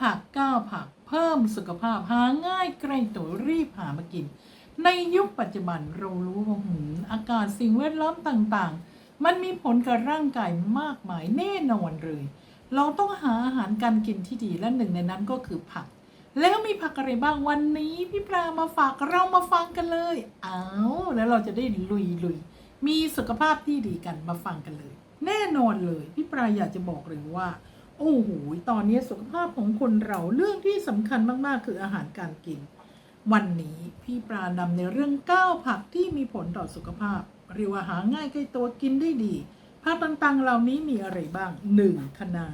ผักก้าวผัก เพิ่มสุขภาพหาง่ายใกล้ตัวรีบหามากิน ในยุคปัจจุบันเรารู้ว่าหืมอากาศสิ่งแวดล้อมต่างๆ มันมีผลกับร่างกายมากมายแน่นอนเลย เราต้องหาอาหารการกินที่ดีและหนึ่งในนั้นก็คือผัก แล้วมีผักอะไรบ้างวันนี้พี่ปลามาฝากเรามาฟังกันเลยอ้าวแล้วเราจะได้ลุยลุยๆมีสุขภาพที่ดีกันมาฟังกันเลย แน่นอนเลยพี่ปลาอยากจะบอกเลยว่า โอ้โหตอนนี้สุขภาพของคนเราเรื่องที่สำคัญมากๆ คืออาหารการกิน วันนี้พี่ปลานำในเรื่องก้าวผักที่มีผลต่อสุขภาพ เรียกว่าหาง่ายใกล้ตัวกินได้ดีผักต่างๆ เหล่านี้มีอะไรบ้าง 1. คะน้า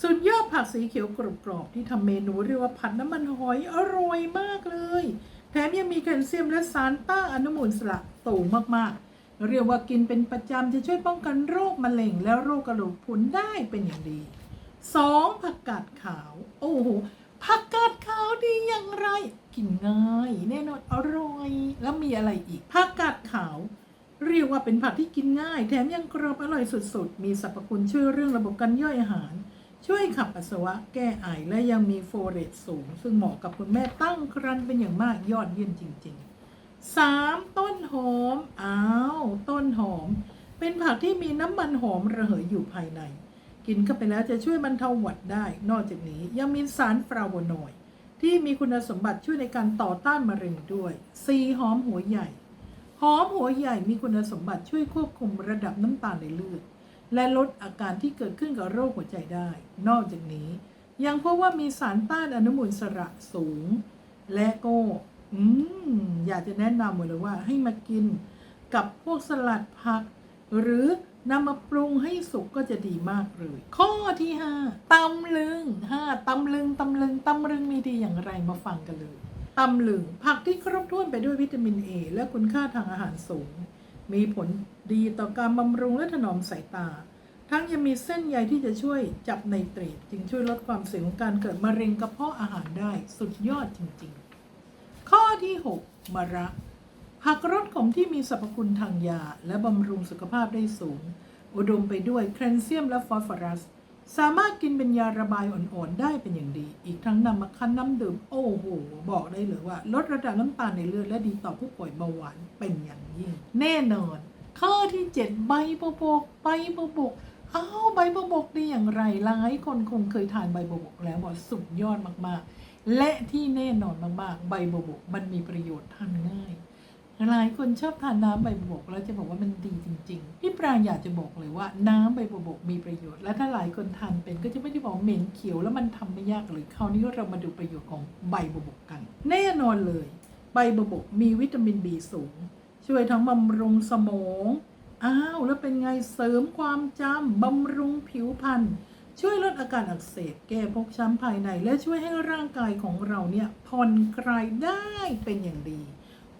สุดยอดผักสีเขียวกรอบๆที่ทำเมนูเรียกว่าผัดน้ำมันหอยอร่อยมากเลย แถมยังมีแคลเซียมและสารต้านอนุมูลอิสระสูงมากๆ เรียกว่ากินเป็นประจำจะช่วยป้องกันโรคมะเร็งและโรคกระดูกพรุนได้เป็นอย่างดี 2. ผักกาดขาว โอ้โหผักกาดขาวดีอย่างไร กินง่าย แน่นอนอร่อย แล้วมีอะไรอีกผักกาดขาว เรียกว่าเป็นผักที่กินง่าย แถมยังกรอบอร่อยสุดๆ มีสรรพคุณช่วยเรื่องระบบการย่อยอาหาร ช่วยขับปัสสาวะแก้ไอและยังมีโฟเลตสูง ซึ่งเหมาะกับคุณแม่ตั้งครรภ์เป็นอย่างมากยอดเยี่ยมจริงๆ 3. ต้นหอม อ้าว ต้นหอม เป็นผักที่มีน้ำมันหอมระเหยอยู่ภายใน กินเข้าไปแล้วจะช่วยบรรเทาหวัดได้ นอกจากนี้ยังมีสารฟลาโวนอยด์ที่มีคุณสมบัติช่วยในการต่อต้านมะเร็งด้วย 4. หอมหัวใหญ่ หอมหัวใหญ่มีคุณสมบัติช่วยควบคุมระดับน้ำตาลในเลือด และลดอาการที่เกิดขึ้นกับโรคหัวใจได้ นอกจากนี้ ยังพบว่ามีสารต้านอนุมูลอิสระสูง และก็อืมอยากจะแนะนำเลยว่าให้มากินกับพวกสลัดผัก หรือ นำมาปรุงให้สุกก็จะดีมากเลย ข้อที่5ตำลึงห้าตำลึงตำลึงตำลึงมีดีอย่างไรมาฟังกันเลยตำลึงผักที่ครบถ้วนไปด้วยวิตามินเอและคุณค่าทางอาหารสูง มีผลดีต่อการบำรุงและถนอมสายตา ทั้งยังมีเส้นใยที่จะช่วยจับไนเตรตจึงช่วยลดความเสี่ยงของการเกิดมะเร็งกระเพาะอาหารได้สุดยอดจริง ๆ ข้อที่ 6 มะระ ผักรสขมที่มีสรรพคุณทางยา และบำรุงสุขภาพได้สูง อุดมไปด้วยแคลเซียมและฟอสฟอรัส สามารถกินเป็นยาระบายอ่อนๆ ได้เป็นอย่างดี อีกทั้งนำมาคั้นน้ำดื่ม โอ้โห บอกได้เลยว่า ลดระดับน้ำตาลในเลือดและดีต่อผู้ป่วยเบาหวานเป็นอย่างยิ่ง แน่นอนข้อที่ 7 ใบบัวบกใบบัวบกอ้าวใบบัวบกดีอย่างไรหลายคนคงเคยทานใบบัวบกแล้วบอกสุดยอดมากๆ และที่แน่นอนมากๆ ใบบัวบกมันมีประโยชน์ทานง่าย หลายคนชอบทานน้ำใบบัวบกแล้วจะบอกว่ามันดีจริง ๆ พี่ปรางอยากจะบอกเลยว่าน้ำใบบัวบกมีประโยชน์ และถ้าหลายคนทานเป็นก็จะไม่ได้บอกเหม็นเขียวแล้วมันทำไม่ยากเลยคราวนี้เรามาดูประโยชน์ของใบบัวบกกัน แน่นอนเลย ใบบัวบกมีวิตามินบีสูง ช่วยทั้งบำรุงสมองอ้าวแล้วเป็นไงเสริมความจำบำรุงผิวพรรณช่วยลดอาการอักเสบแก้พกช้ำภายใน และช่วยให้ร่างกายของเราเนี่ยผ่อนคลายได้เป็นอย่างดี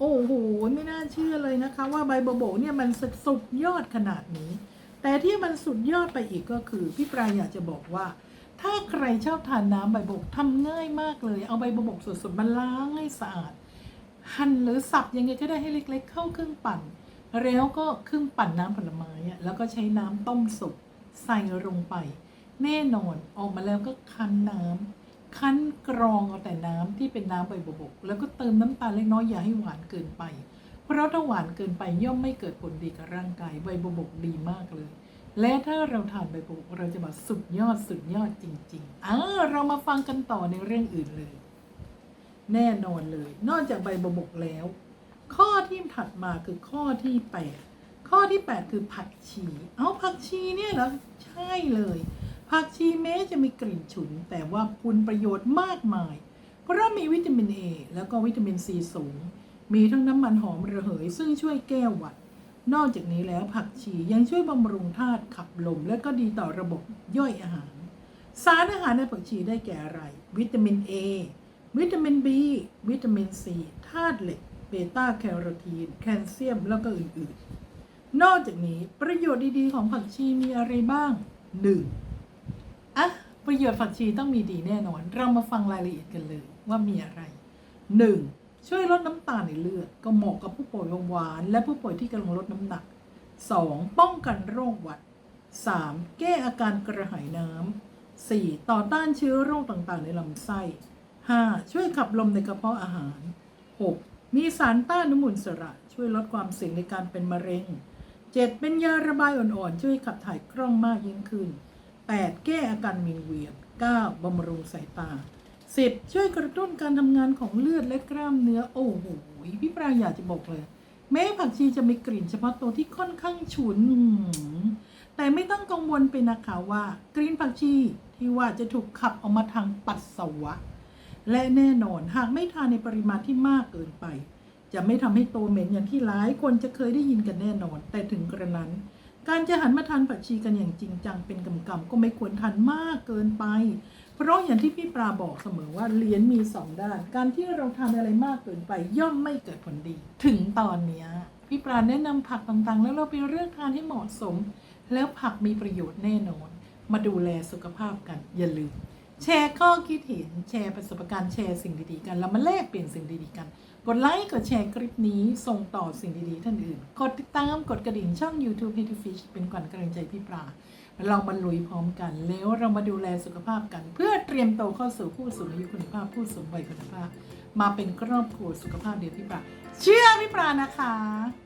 โอ้โห ไม่น่าเชื่อเลยนะคะ ว่าใบบัวบเนี่ยมันสุดยอดขนาดนี้ แต่ที่มันสุดยอดไปอีกก็คือพี่ปรายอยากจะบอกว่า ถ้าใครชอบทานน้ำใบบัวบกทำง่ายมากเลย เอาใบบบกสดๆมาล้างให้สะอาด หั่นหรือสับยังไงก็ได้ให้เล็ก ๆ เข้าเครื่องปั่น แล้วก็เครื่องปั่นน้ำผลไม้อะแล้วก็ใช้น้ำต้มสุกใส่ลงไป แน่นอนออกมาแล้วก็คั้นน้ำ คั้นกรองเอาแต่น้ำที่เป็นน้ำใบบัวบก แล้วก็เติมน้ำตาลเล็กน้อยอย่าให้หวานเกินไป เพราะถ้าหวานเกินไปย่อมไม่เกิดผลดีกับร่างกายใบบัวบกดีมากเลย และถ้าเราทานใบบัวบกเราจะมาสุดยอดสุดยอดจริงๆอ่าเรามาฟังกันต่อในเรื่องอื่นเลย แน่นอนเลย นอกจากใบบัวบกแล้ว ข้อที่ถัดมาคือข้อที่ 8 ข้อที่ 8 คือผักชี เอาผักชีเนี่ยเหรอใช่เลย ผักชีแม้จะมีกลิ่นฉุน แต่ว่าคุณประโยชน์มากมาย เพราะมีวิตามินเอแล้วก็วิตามินซีสูง มีทั้งน้ำมันหอมระเหย ซึ่งช่วยแก้หวัด นอกจากนี้แล้วผักชียังช่วยบำรุงธาตุขับลม และก็ดีต่อระบบย่อยอาหาร สารอาหารในผักชีได้แก่อะไร วิตามิน A วิตามิน B วิตามิน C ธาตุเหล็ก เบต้าแคโรทีน แคลเซียม แล้วก็อื่นๆ นอกจากนี้ประโยชน์ดีๆ ของผักชีมีอะไรบ้าง 1. อะประโยชน์ผักชีต้องมีดีแน่นอน เรามาฟังรายละเอียดกันเลยว่ามีอะไร 1. ช่วยลดน้ำตาลในเลือด ก็เหมาะกับผู้ป่วยเบาหวาน และผู้ป่วยที่กำลังลดน้ำหนัก 2. ป้องกันโรคหวัด 3. แก้อาการกระหายน้ำ 4. ต่อต้านเชื้อโรคต่างๆ ในลำไส้ 5. ช่วยขับลมในกระเพาะอาหาร 6. มีสารต้านอนุมูลอิสระ ช่วยลดความเสี่ยงในการเป็นมะเร็ง 7. เป็นยาระบายอ่อนๆ ช่วยขับถ่ายคล่องมากยิ่งขึ้น 8. แก้อาการวิงเวียน 9. บำรุงสายตา 10. ช่วยกระตุ้นการทำงานของเลือดและกล้ามเนื้อ โอ้โห พี่ปราอยากจะบอกเลย แม้ผักชีจะมีกลิ่นเฉพาะตัวที่ค่อนข้างฉุน แต่ไม่ต้องกังวลไปนะคะว่ากลิ่นผักชีที่ว่าจะถูกขับออกมาทางปัสสาวะ และแน่นอนหากไม่ทานในปริมาณที่มากเกินไป จะไม่ทำให้ตัวเหม็นอย่างที่หลายคนจะเคยได้ยินกันแน่นอน แต่ถึงกระนั้น การจะหันมาทานผักชีกันอย่างจริงจังเป็นกำกำก็ไม่ควรทานมากเกินไป เพราะอย่างที่พี่ปลาบอกเสมอว่าเหรียญมีสองด้าน การที่เราทานอะไรมากเกินไป ย่อมไม่เกิดผลดี ถึงตอนเนี้ยพี่ปลาแนะนำผักต่างๆ แล้วเราไปเลือกทานให้เหมาะสม แล้วผักมีประโยชน์แน่นอน มาดูแลสุขภาพกันอย่าลืม แชร์ข้อคิดเห็นแชร์ประสบการณ์แชร์สิ่งดีๆกันแล้วมาแลกเปลี่ยนสิ่งดีๆกัน กดไลค์กดแชร์คลิปนี้ส่งต่อสิ่งดีๆท่านอื่น กดติดตามกดกระดิ่งช่อง YouTube h e a t y Fish เป็นขวัญกำลังใจพี่ปลาเรามาลุยพร้อมกัน แล้วเรามาดูแลสุขภาพกัน เพื่อเตรียมโตเข้าสู่ผู้สูงอายุคุณภาพผู้สูงวัยคุณภาพ มาเป็นครอบครัวสุขภาพเดียวพี่ปลาเชื่อพี่ปลานะคะ